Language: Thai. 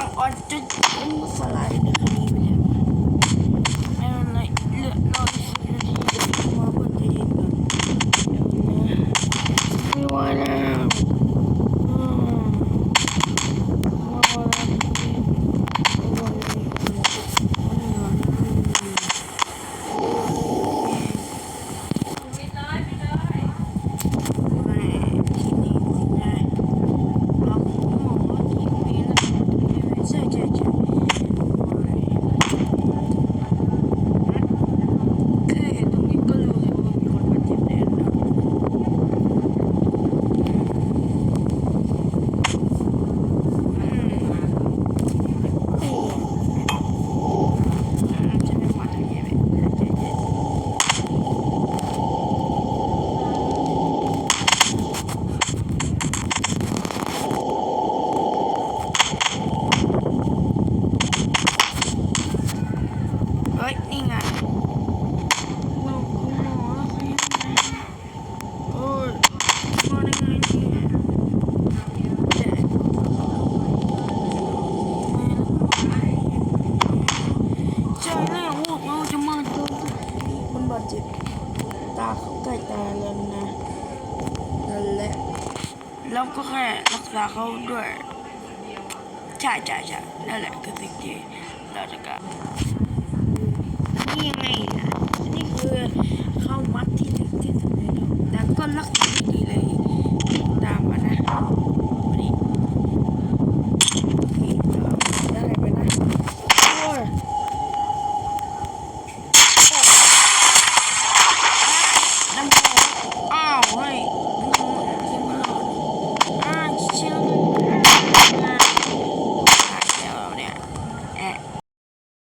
now I did all the light in the. I don't like no know. ส่ตาแล้วนะนั่นแหละแล้วก็แค่รักษาเขาด้วยใช่ใช่ใช่นั่นแหละคือสิ่งที่เราจะกับนี่ไง